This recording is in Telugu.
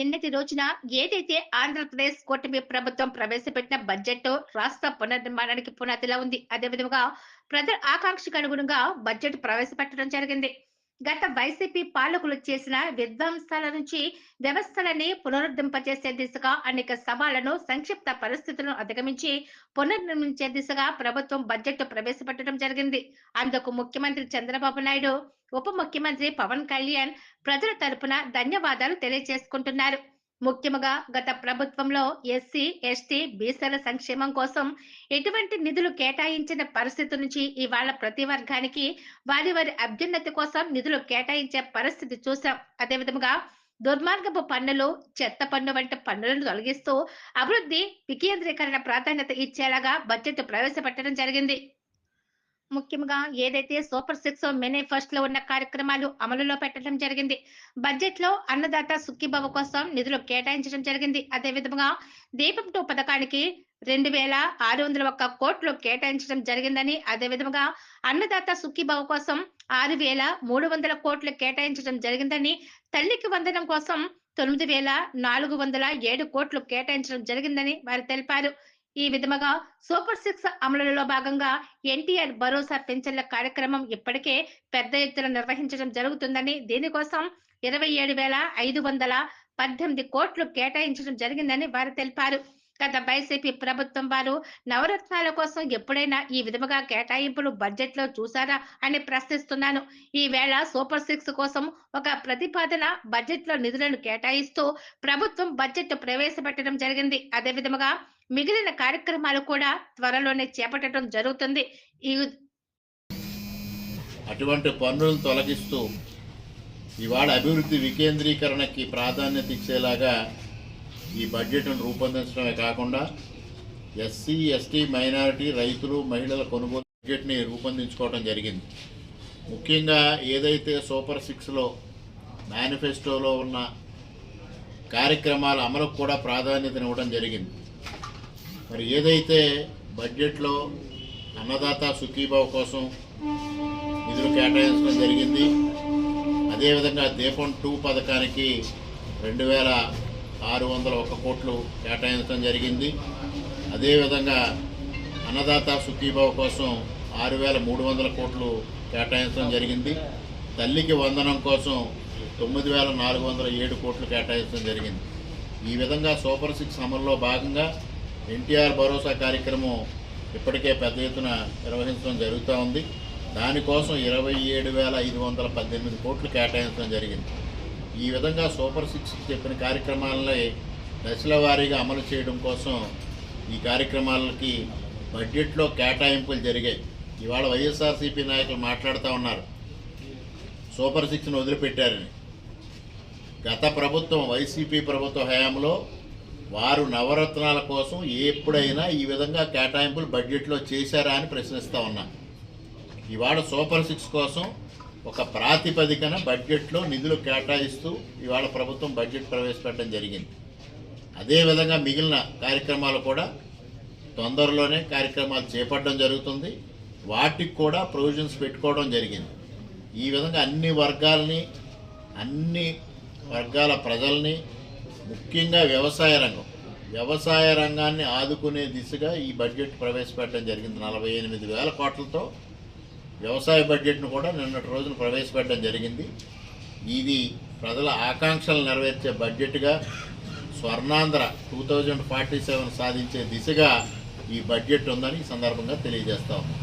నిన్నటి రోజున ఏదైతే ఆంధ్రప్రదేశ్ కూటమి ప్రభుత్వం ప్రవేశపెట్టిన బడ్జెట్ రాష్ట్ర పునర్నిర్మాణానికి పునాదిలా ఉంది అదేవిధంగా ప్రజల ఆకాంక్షకు అనుగుణంగా బడ్జెట్ ప్రవేశపెట్టడం జరిగింది. గత వైసీపీ పాలకులు చేసిన విధ్వంసాల నుంచి వ్యవస్థలని పునరుద్ధరింపజేసే దిశగా అనేక సవాళ్ళను సంక్షిప్త పరిస్థితులను అధిగమించి పునర్నిర్మించే దిశగా ప్రభుత్వం బడ్జెట్ ప్రవేశపెట్టడం జరిగింది. అందుకు ముఖ్యమంత్రి చంద్రబాబు నాయుడు ఉప ముఖ్యమంత్రి పవన్ కళ్యాణ్ ప్రజల తరపున ధన్యవాదాలు తెలియజేసుకుంటున్నారు. ముఖ్యంగా గత ప్రభుత్వంలో ఎస్సీ ఎస్టీ బీసీల సంక్షేమం కోసం ఎటువంటి నిధులు కేటాయించిన పరిస్థితి నుంచి ఇవాళ ప్రతి వర్గానికి వారి వారి అభ్యున్నతి కోసం నిధులు కేటాయించే పరిస్థితి చూసాం అదేవిధంగా దుర్మార్గపు పన్నులు చెత్త పన్ను వంటి పన్నులను తొలగిస్తూ అభివృద్ధి వికేంద్రీకరణ ప్రాధాన్యత ఇచ్చేలాగా బడ్జెట్ ప్రవేశపెట్టడం జరిగింది. ముఖ్యంగా ఏదైతే సూపర్ సిక్స్ ఫస్ట్లో ఉన్న కార్యక్రమాలు అమలులో పెట్టడం జరిగింది. బడ్జెట్లో అన్నదాత సుఖీబాబు కోసం నిధులు కేటాయించడం జరిగింది. అదే విధంగా దీపం టూ పథకానికి రెండు వేల ఆరు వందల ఒక్క కోట్లు కేటాయించడం జరిగిందని అదే విధంగా అన్నదాత సుఖీబాబు కోసం ఆరు వేల మూడు వందల కోట్లు కేటాయించడం జరిగిందని తల్లికి వందనం కోసం తొమ్మిది వేల నాలుగు వందల ఏడు కోట్లు కేటాయించడం జరిగిందని వారు తెలిపారు. ఈ విధముగా సూపర్ సిక్స్ అమలులో భాగంగా ఎన్టీఆర్ భరోసా పెన్షన్ల కార్యక్రమం ఇప్పటికే పెద్ద ఎత్తున నిర్వహించడం జరుగుతుందని దీనికోసం ఇరవై ఏడు వేల ఐదు వందల పద్దెనిమిది కోట్లు కేటాయించడం జరిగిందని వారు తెలిపారు. గత వైసీపీ ప్రభుత్వం వారు నవరత్నాల కోసం ఎప్పుడైనా ఈ విధముగా కేటాయింపులు బడ్జెట్లో చూసారా అని ప్రశ్నిస్తున్నాను. ఈ వేళ సూపర్ సిక్స్ కోసం ఒక ప్రతిపాదన బడ్జెట్లో నిధులను కేటాయిస్తూ ప్రభుత్వం బడ్జెట్ ప్రవేశపెట్టడం జరిగింది. అదే విధముగా మిగిలిన కార్యక్రమాలు కూడా త్వరలోనే చేపట్టడం జరుగుతుంది. ఈ అటువంటి పన్నులను తొలగిస్తూ ఇవాళ అభివృద్ధి వికేంద్రీకరణకి ప్రాధాన్యత ఇచ్చేలాగా ఈ బడ్జెట్ను రూపొందించడమే కాకుండా ఎస్సీ ఎస్టీ మైనారిటీ రైతులు మహిళల కొనుగోలు బడ్జెట్ని రూపొందించుకోవడం జరిగింది. ముఖ్యంగా ఏదైతే సూపర్ సిక్స్లో మేనిఫెస్టోలో ఉన్న కార్యక్రమాల అమలుకు కూడా ప్రాధాన్యతనివ్వడం జరిగింది. మరి ఏదైతే బడ్జెట్లో అన్నదాత సుఖీభావ కోసం నిధులు కేటాయించడం జరిగింది అదేవిధంగా దీపం టూ పథకానికి రెండు వేల ఆరు వందల ఒక కోట్లు కేటాయించడం జరిగింది. అదేవిధంగా అన్నదాత సుఖీభావ కోసం ఆరు వేల మూడు వందల కోట్లు కేటాయించడం జరిగింది. తల్లికి వందనం కోసం తొమ్మిది వేల నాలుగు వందల ఏడు కోట్లు కేటాయించడం జరిగింది. ఈ విధంగా సూపర్ సిక్స్ అమల్లో భాగంగా ఎన్టీఆర్ భరోసా కార్యక్రమం ఇప్పటికే పెద్ద ఎత్తున నిర్వహించడం జరుగుతూ ఉంది. దానికోసం ఇరవై ఏడు వేల ఐదు వందల పద్దెనిమిది కోట్లు కేటాయించడం జరిగింది. ఈ విధంగా సూపర్ సిక్స్ చెప్పిన కార్యక్రమాలని దశల వారీగా అమలు చేయడం కోసం ఈ కార్యక్రమాలకి బడ్జెట్లో కేటాయింపులు జరిగాయి. ఇవాళ వైఎస్ఆర్సీపీ నాయకులు మాట్లాడుతూ ఉన్నారు. సూపర్ సిక్స్ను వదిలిపెట్టారని. గత ప్రభుత్వం వైసీపీ ప్రభుత్వ హయాంలో వారు నవరత్నాల కోసం ఎప్పుడైనా ఈ విధంగా కేటాయింపులు బడ్జెట్లో చేశారా అని ప్రశ్నిస్తూ ఉన్నా. ఇవాళ సూపర్ సిక్స్ కోసం ఒక ప్రాతిపదికన బడ్జెట్లో నిధులు కేటాయిస్తూ ఇవాళ ప్రభుత్వం బడ్జెట్ ప్రవేశపెట్టడం జరిగింది. అదేవిధంగా మిగిలిన కార్యక్రమాలు కూడా తొందరలోనే కార్యక్రమాలు చేపట్టడం జరుగుతుంది. వాటికి కూడా ప్రొవిజన్స్ పెట్టుకోవడం జరిగింది. ఈ విధంగా అన్ని వర్గాల్ని అన్ని వర్గాల ప్రజల్ని ముఖ్యంగా వ్యవసాయ రంగం వ్యవసాయ రంగాన్ని ఆదుకునే దిశగా ఈ బడ్జెట్ ప్రవేశపెట్టడం జరిగింది నలభై ఎనిమిది వేల కోట్లతో. వ్యవసాయ బడ్జెట్ను కూడా నిన్నటి రోజున ప్రవేశపెట్టడం జరిగింది. ఇది ప్రజల ఆకాంక్షలు నెరవేర్చే బడ్జెట్గా Swarnandhra two thousand forty seven సాధించే దిశగా ఈ బడ్జెట్ ఉందని ఈ సందర్భంగా తెలియజేస్తా ఉన్నాం.